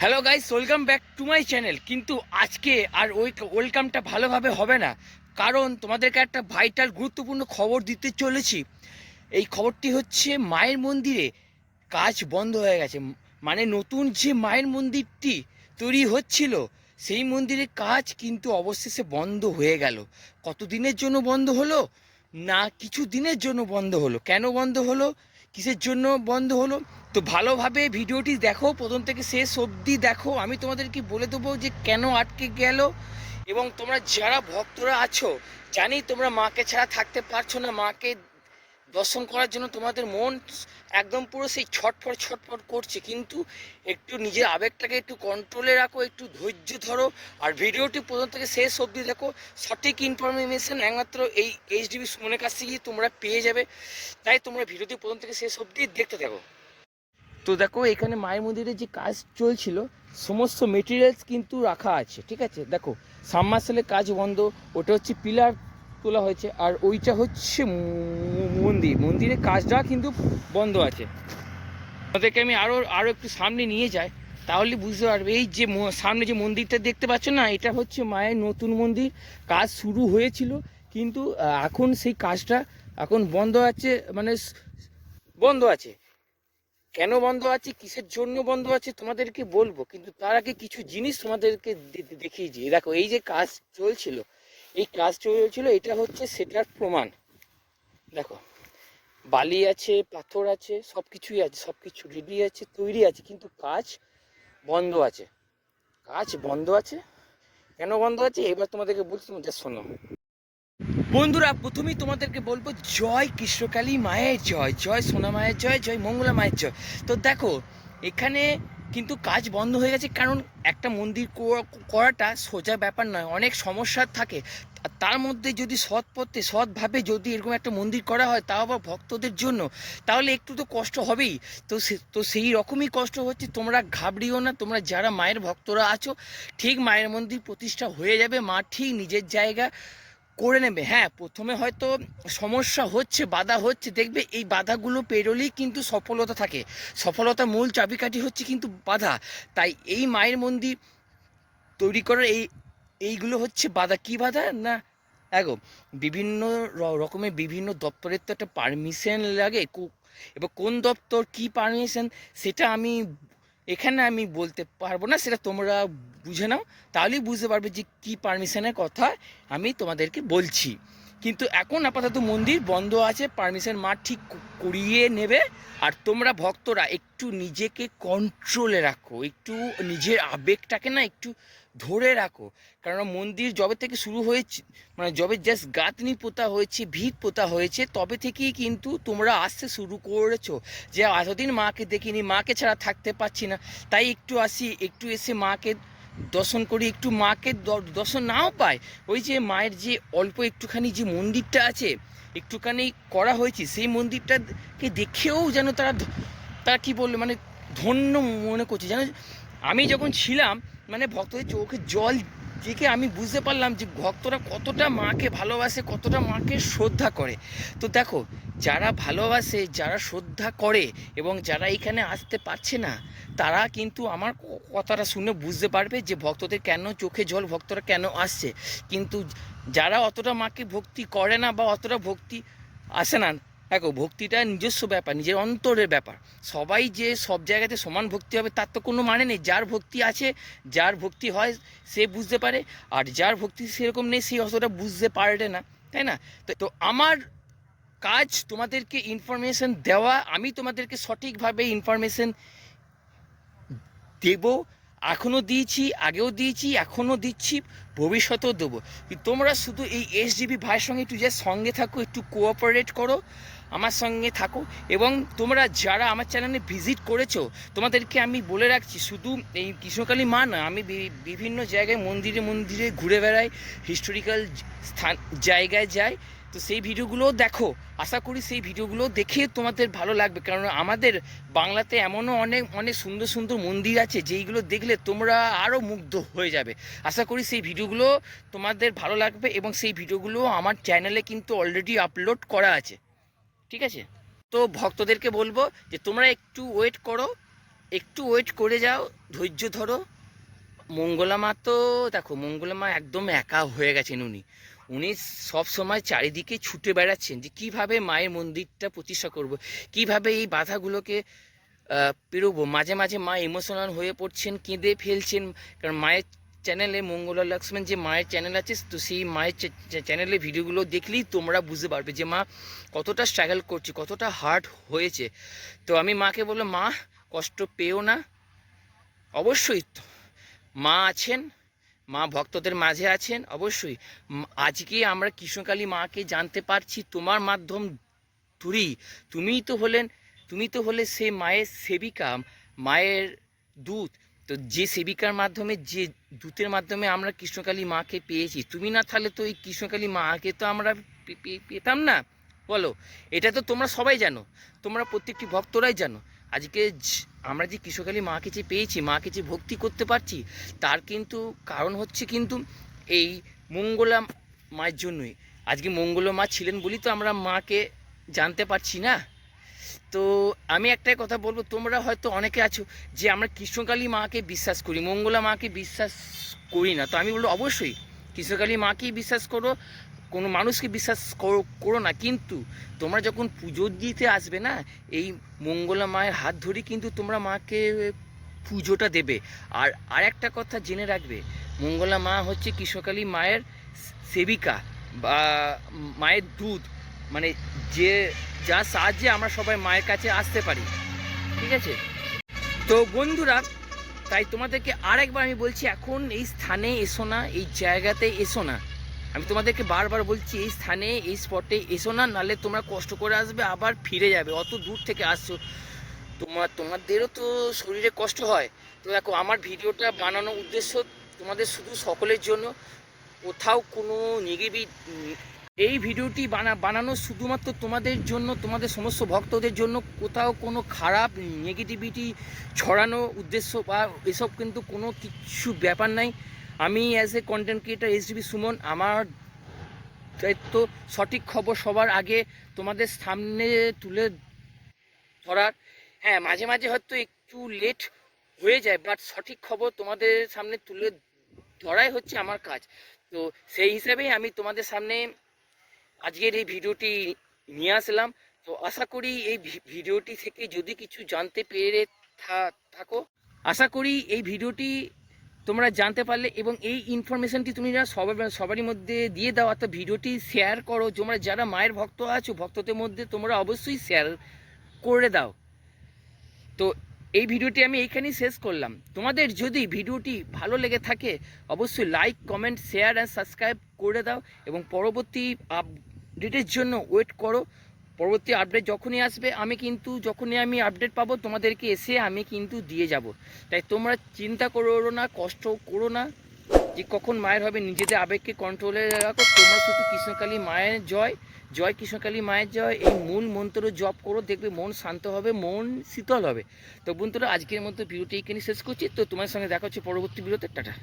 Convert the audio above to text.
Hello guys welcome back to my channel কিন্তু আজকে আর ওই ওয়েলকামটা ভালোভাবে হবে না। কারণ তোমাদেরকে একটা ভাইটাল গুরুত্বপূর্ণ খবর দিতে চলেছি। এই খবরটি হচ্ছে মায়ের মন্দিরে কাজ বন্ধ হয়ে গেছে। মানে নতুন যে মায়ের মন্দিরটি তৈরি হচ্ছিল, সেই মন্দিরের কাজ কিন্তু অবশেষে বন্ধ হয়ে গেল। কতদিনের জন্য বন্ধ হলো? না, কিছু দিনের জন্য বন্ধ হলো। কেন বন্ধ হলো? কিসের জন্য বন্ধ হলো? তো ভালোভাবে ভিডিওটি দেখো, প্রথম থেকে শেষ অবধি দেখো। আমি তোমাদেরকে বলে দেবো যে কেন আটকে গেল এবং তোমরা যারা ভক্তরা আছো, জানি তোমরা মাকে ছাড়া থাকতে পারছ না, মাকে দর্শন করার জন্য তোমাদের মন একদম পুরো সেই ছটফট ছটফট করছে। কিন্তু একটু নিজের আবেগটাকে একটু কন্ট্রোলে রাখো, একটু ধৈর্য ধরো। আর ভিডিওটি প্রথম থেকে শেষ অবধি দেখো। সঠিক ইনফরমেশন একমাত্র এই এইচডিবি সুমনের কাছ থেকেই তোমরা পেয়ে যাবে। তাই তোমরা ভিডিওটি প্রথম থেকে শেষ অবধি দেখতে থাকো। তো দেখো, এখানে মায়ের মন্দিরে যে কাজ চলছিল, সমস্ত মেটেরিয়ালস কিন্তু রাখা আছে, ঠিক আছে? দেখো সাবমার্সেলের কাজ বন্ধ, ওটা হচ্ছে পিলার তোলা হয়েছে। আর ওইটা হচ্ছে মন্দির। মন্দিরের কাজটা কিন্তু বন্ধ আছে। তাদেরকে আমি আরও আরও একটু সামনে নিয়ে যাই। তাহলে বুঝতে পারবে, এই যে সামনে যে মন্দিরটা দেখতে পাচ্ছ না, এটা হচ্ছে মায়ের নতুন মন্দির। কাজ শুরু হয়েছিল, কিন্তু এখন সেই কাজটা এখন বন্ধ আছে মানে বন্ধ আছে। কেন বন্ধ আছে? কিসের জন্য বন্ধ আছে? তোমাদেরকে বলব, কিন্তু তার আগে কিছু জিনিস তোমাদেরকে দেখিয়ে দেখো, এই যে কাজ চলছিল এই কাজ চলছিল এটা হচ্ছে সেটার প্রমাণ। দেখো, বালি আছে, পাথর আছে সব কিছুই আছে সব কিছু রেডি আছে, তৈরি আছে, কিন্তু কাজ বন্ধ আছে। কাজ বন্ধ আছে? কেন বন্ধ আছে? এবার তোমাদেরকে বলছি তোমরা শোনো। বন্ধুরা, প্রথমেই তোমাদেরকে বলব, জয় কৃষ্ণকালী মায়ের জয় জয় সোনা মায়ের জয় জয় মঙ্গলা মায়ের জয়। তো দেখো, এখানে কিন্তু কাজ বন্ধ হয়ে গেছে কারণ একটা মন্দির করা- করাটা সোজা ব্যাপার নয়। অনেক সমস্যা থাকে। তার মধ্যে যদি সৎ পথে সৎভাবে যদি এরকম একটা মন্দির করা হয়, তাও আবার ভক্তদের জন্য, তাহলে একটু তো কষ্ট হবেই। তো তো সেই রকমই কষ্ট হচ্ছে। তোমরা ঘাবড়িও না। তোমরা যারা মায়ের ভক্তরা আছো, ঠিক মায়ের মন্দির প্রতিষ্ঠা হয়ে যাবে। মা ঠিক নিজের জায়গা করে নেবে। হ্যাঁ প্রথমে হয়তো সমস্যা হচ্ছে, বাধা হচ্ছে। দেখবে এই বাধাগুলো পেরোলেই কিন্তু সফলতা থাকে। সফলতার মূল চাবিকাঠি হচ্ছে কিন্তু বাধা। তাই এই মায়ের মন্দির তৈরি করার এই, এইগুলো হচ্ছে বাধা। কি বাধা? না, দেখো, বিভিন্ন রকমের বিভিন্ন দপ্তরের তো একটা পারমিশন লাগে। এবার কোন দপ্তর কি পারমিশন সেটা আমি এখানে আমি বলতে পারব না, সেটা তোমরা বুঝে নাও। তাহলেই বুঝতে পারবে যে কি পারমিশনের কথা আমি তোমাদেরকে বলছি। কিন্তু এখন আপাতত মন্দির বন্ধ আছে, পারমিশন মা ঠিক করিয়ে নেবে। আর তোমরা ভক্তরা একটু নিজেকে কন্ট্রোলে রাখো, একটু নিজের আবেগটাকে না একটু ধরে রাখো। কারণ মন্দির যবে থেকে শুরু হয়েছে মানে যবে জাস্ট গাঁথনি পোতা হয়েছে, ভিত পোতা হয়েছে, তবে থেকেই কিন্তু তোমরা আসতে শুরু করেছ। যে এতদিন মাকে দেখিনি, মাকে ছাড়া থাকতে পারছি না। তাই একটু আসি, একটু এসে মাকে দর্শন করি, একটু মাকে দর্শন নাও পাই ওই যে মায়ের যে অল্প একটুখানি যে মন্দিরটা আছে, একটুখানি করা হয়েছে, সেই মন্দিরটাকে দেখেও যেন তারা তারা কি বলল মানে ধন্য মনে করছে। যেন আমি যখন ছিলাম মানে ভক্তদের চোখে জল দেখে আমি বুঝতে পারলাম যে ভক্তরা কতটা মাকে ভালোবাসে, কতটা মাকে শ্রদ্ধা করে। তো দেখো, যারা ভালোবাসে, যারা শ্রদ্ধা করে এবং যারা এখানে আসতে পারছে না, তারা কিন্তু আমার কথাটা শুনে বুঝতে পারবে যে ভক্তদের কেন চোখে জল, ভক্তরা কেন আসছে। কিন্তু যারা অতটা মাকে ভক্তি করে না বা অতটা ভক্তি আসে না দেখো, ভক্তিটা নিজস্ব ব্যাপার, নিজের অন্তরের ব্যাপার। সবাই যে সব জায়গাতে সমান ভক্তি হবে, তার তো কোনো মানে নেই। যার ভক্তি আছে, যার ভক্তি হয়, সে বুঝতে পারে। আর যার ভক্তি সেরকম নেই, সে অতটা বুঝতে পারে না, তাই না? তো- তো আমার কাজ তোমাদেরকে ইনফরমেশন দেওয়া, আমি তোমাদেরকে সঠিকভাবে ইনফরমেশন দেব। এখনও দিয়েছি, আগেও দিয়েছি, এখনও দিচ্ছি, ভবিষ্যতেও দেবো। তোমরা শুধু এই এস এসডিবি ভাইয়ের সঙ্গে একটু যে সঙ্গে থাকো, একটু কোঅপারেট করো। আমার সঙ্গে থাকো এবং তোমরা যারা আমার চ্যানেলে ভিজিট করেছ, তোমাদেরকে আমি বলে রাখছি, শুধু এই কৃষ্ণকালী মা না, আমি বিভিন্ন জায়গায় মন্দিরে মন্দিরে ঘুরে বেড়াই হিস্টোরিক্যাল স্থান, জায়গায় যাই। তো সেই ভিডিওগুলোও দেখো। আশা করি সেই ভিডিওগুলো দেখে তোমাদের ভালো লাগবে। কারণ আমাদের বাংলাতে এমনও অনেক অনেক সুন্দর সুন্দর মন্দির আছে, যেইগুলো দেখলে তোমরা আরও মুগ্ধ হয়ে যাবে। আশা করি সেই ভিডিওগুলো তোমাদের ভালো লাগবে এবং সেই ভিডিওগুলো আমার চ্যানেলে কিন্তু অলরেডি আপলোড করা আছে। ঠিক আছে? তো ভক্তদেরকে বলব যে তোমরা একটু ওয়েট করো, একটু ওয়েট করে যাও, ধৈর্য ধরো। মঙ্গলা মা তো দেখো, মঙ্গলা মা একদম একা হয়ে গেছেন উনি। উনি সব সময় চারিদিকে ছুটে বেড়াচ্ছেন যে কীভাবে মায়ের মন্দিরটা প্রতিষ্ঠা করব, কীভাবে এই বাধাগুলোকে পেরোবো। মাঝে মাঝে মা ইমোশনাল হয়ে পড়ছেন, কেঁদে ফেলছেন, কারণ মায়ের চ্যানেলে মঙ্গলা লক্ষ্মণ যে মায়ের চ্যানেল আছে, তো সেই মায়ের চ্যানেলে ভিডিওগুলো দেখলেই তোমরা বুঝতে পারবে যে মা কতটা স্ট্রাগল করছে, কতটা হার্ড হয়েছে। তো আমি মাকে বললাম, মা, কষ্ট পেও না। অবশ্যই মা আছেন, মা ভক্তদের মাঝে আছেন, অবশ্যই। আজকে আমরা কৃষ্ণকালী মাকে জানতে পারছি তোমার মাধ্যম ধরেই তুমিই তো হলেন, তুমি তো হলে সে মায়ের সেবিকা, মায়ের দূত। তো যে সেবিকার মাধ্যমে, যে দূতের মাধ্যমে আমরা কৃষ্ণকালী মাকে পেয়েছি, তুমি না থাকলে তো এই কৃষ্ণকালী মাকে তো আমরা পেতাম না? বলো, এটা তো তোমরা সবাই জানো, তোমরা প্রত্যেকটি ভক্তরাই জানো। আজকে আমরা যে কৃষ্ণকালী মাকে যে পেয়েছি, মাকে যে ভক্তি করতে পারছি, তার কিন্তু কারণ হচ্ছে কিন্তু এই মঙ্গলা মায়ের জন্যই। আজকে মঙ্গলা মা ছিলেন বলি তো আমরা মাকে জানতে পারছি না? তো আমি একটাই কথা বলব, তোমরা হয়তো অনেকে আছো যে আমরা কৃষ্ণকালী মাকে বিশ্বাস করি, মঙ্গলা মাকে বিশ্বাস করি না। তো আমি বলব অবশ্যই কৃষ্ণকালী মাকেই বিশ্বাস করো, কোনো মানুষকে বিশ্বাস করো করো না। কিন্তু তোমরা যখন পুজো দিতে আসবে না, এই মঙ্গলা মায়ের হাত ধরে কিন্তু তোমরা মাকে পুজোটা দেবে। আর আর একটা কথা জেনে রাখবে, মঙ্গলা মা হচ্ছে কৃষ্ণকালী মায়ের সেবিকা বা মায়ের দুধ মানে যে যার সাহায্যে আমরা সবাই মায়ের কাছে আসতে পারি। ঠিক আছে? তো বন্ধুরা, তাই তোমাদেরকে আরেকবার আমি বলছি, এখন এই স্থানে এসো না, এই জায়গাতে এসো না। আমি তোমাদেরকে বারবার বলছি, এই স্থানে, এই স্পটে এসো না, নাহলে তোমরা কষ্ট করে আসবে, আবার ফিরে যাবে। অত দূর থেকে আসছো। তোমার তোমাদেরও তো শরীরে কষ্ট হয়। তো দেখো, আমার ভিডিওটা বানানোর উদ্দেশ্য তোমাদের শুধু সকলের জন্য। কোথাও কোনো নেগেটিভ এই ভিডিওটি বানা, বানানো শুধুমাত্র তোমাদের জন্য, তোমাদের সমস্ত ভক্তদের জন্য, কোথাও কোনো খারাপ নেগেটিভিটি ছড়ানো উদ্দেশ্য বা এসব কিন্তু কোনো কিছু ব্যাপার নাই। আমি as a content creator S Suman, আমার দায়িত্ব, সঠিক খবর সবার আগে তোমাদের সামনে তুলে ধরার। হ্যাঁ মাঝে মাঝে হয়তো একটু লেট হয়ে যায় বাট সঠিক খবর তোমাদের সামনে তুলে ধরাই হচ্ছে আমার কাজ। তো সেই হিসাবেই আমি তোমাদের সামনে আজকের এই ভিডিওটি নিয়ে আসলাম। তো আশা করি এই ভিডিওটি থেকে যদি কিছু জানতে পেরে থাকো। আশা করি এই ভিডিওটি তোমরা জানতে পারলে এবং এই ইনফরমেশনটি তুমি যারা সবার সবারই মধ্যে দিয়ে দাও। অর্থাৎ ভিডিওটি শেয়ার করো। তোমরা যারা মায়ের ভক্ত আছো, ভক্তদের মধ্যে তোমরা অবশ্যই শেয়ার করে দাও। তো এই ভিডিওটি আমি এইখানেই শেষ করলাম। তোমাদের যদি ভিডিওটি ভালো লেগে থাকে, অবশ্যই like comment share and subscribe করে দাও এবং পরবর্তী আপডেটের জন্য ওয়েট করো। পরবর্তী আপডেট যখনই আসবে, আমি কিন্তু যখনই আমি আপডেট পাবো, তোমাদেরকে এসে আমি কিন্তু দিয়ে যাব। তাই তোমরা চিন্তা করো না, কষ্ট করো না যে কখন মায়ের হবে, নিজেদের আবেগকে কন্ট্রোলে রাখো। তোমরা শুধু কৃষ্ণকালী মায়ের জয় জয় কৃষ্ণকালী মায়ের জয়। এই মূল মন্ত্র জপ করো, দেখবে মন শান্ত হবে, মন শীতল হবে। তো বন্ধুরা, আজকের মতো ভিডিওটি এখানে শেষ করছি। তো তোমার সঙ্গে দেখা হচ্ছে পরবর্তী ভিডিওতে। টাটা।